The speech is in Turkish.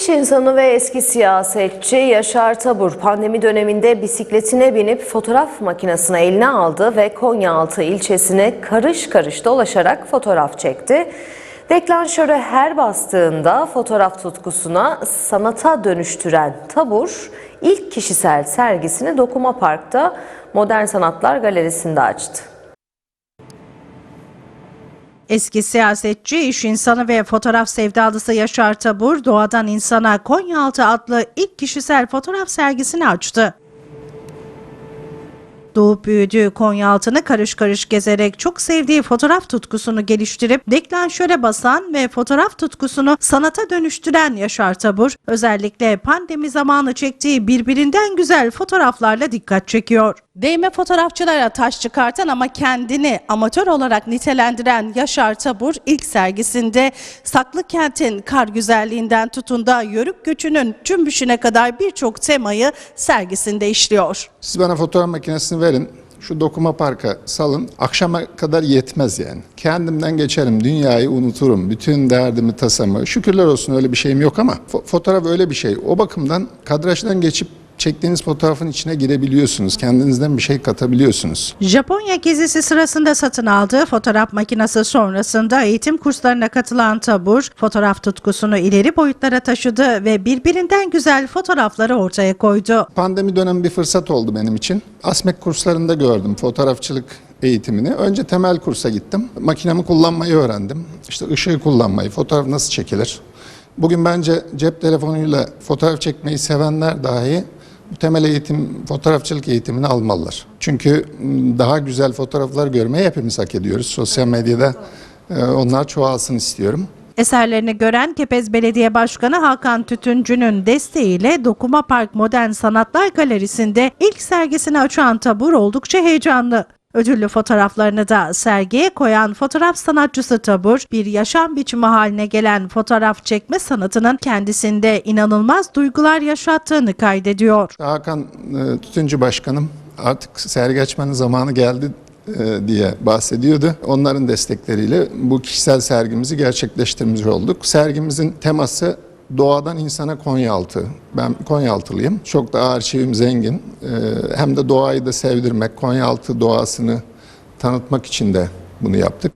İş insanı ve eski siyasetçi Yaşar Tabur pandemi döneminde bisikletine binip fotoğraf makinesini eline aldı ve Konyaaltı ilçesine karış karış dolaşarak fotoğraf çekti. Deklanşöre her bastığında fotoğraf tutkusuna sanata dönüştüren Tabur ilk kişisel sergisini Dokuma Park'ta Modern Sanatlar Galerisi'nde açtı. Eski siyasetçi, iş insanı ve fotoğraf sevdalısı Yaşar Tabur, Doğadan İnsana Konyaaltı adlı ilk kişisel fotoğraf sergisini açtı. Doğup büyüdüğü Konyaaltı'nı karış karış gezerek çok sevdiği fotoğraf tutkusunu geliştirip deklanşöre basan ve fotoğraf tutkusunu sanata dönüştüren Yaşar Tabur, özellikle pandemi zamanı çektiği birbirinden güzel fotoğraflarla dikkat çekiyor. Değme fotoğrafçılara taş çıkartan ama kendini amatör olarak nitelendiren Yaşar Tabur ilk sergisinde Saklı Kent'in kar güzelliğinden tutun da yörük göçünün cümbüşüne kadar birçok temayı sergisinde işliyor. Siz bana fotoğraf makinesini verin. Şu dokuma parka salın. Akşama kadar yetmez yani. Kendimden geçerim. Dünyayı unuturum. Bütün derdimi, tasamı. Şükürler olsun öyle bir şeyim yok ama fo- fotoğraf öyle bir şey. O bakımdan kadrajdan geçip çektiğiniz fotoğrafın içine girebiliyorsunuz. Kendinizden bir şey katabiliyorsunuz. Japonya gezisi sırasında satın aldığı fotoğraf makinesi sonrasında eğitim kurslarına katılan Tabur, fotoğraf tutkusunu ileri boyutlara taşıdı ve birbirinden güzel fotoğrafları ortaya koydu. Pandemi dönemi bir fırsat oldu benim için. ASMEK kurslarında gördüm fotoğrafçılık eğitimini. Önce temel kursa gittim. Makinemi kullanmayı öğrendim. İşte ışığı kullanmayı, fotoğraf nasıl çekilir. Bugün bence cep telefonuyla fotoğraf çekmeyi sevenler dahi temel eğitim, fotoğrafçılık eğitimini almalılar. Çünkü m, daha güzel fotoğraflar görmeyi hepimiz hak ediyoruz. Sosyal medyada e, onlar çoğalsın istiyorum. Eserlerini gören Kepez Belediye Başkanı Hakan Tütüncü'nün desteğiyle Dokuma Park Modern Sanatlar Galerisi'nde ilk sergisini açan Tabur oldukça heyecanlı. Ödüllü fotoğraflarını da sergiye koyan fotoğraf sanatçısı Tabur, bir yaşam biçimi haline gelen fotoğraf çekme sanatının kendisinde inanılmaz duygular yaşattığını kaydediyor. Hakan e, Tütüncü Başkanım artık sergi açmanın zamanı geldi e, diye bahsediyordu. Onların destekleriyle bu kişisel sergimizi gerçekleştirmiş olduk. Sergimizin teması doğadan insana Konyaaltı. Ben Konyaaltılıyım. Çok da arşivim zengin. E, Hem de doğayı da sevdirmek, Konyaaltı doğasını tanıtmak için de bunu yaptık.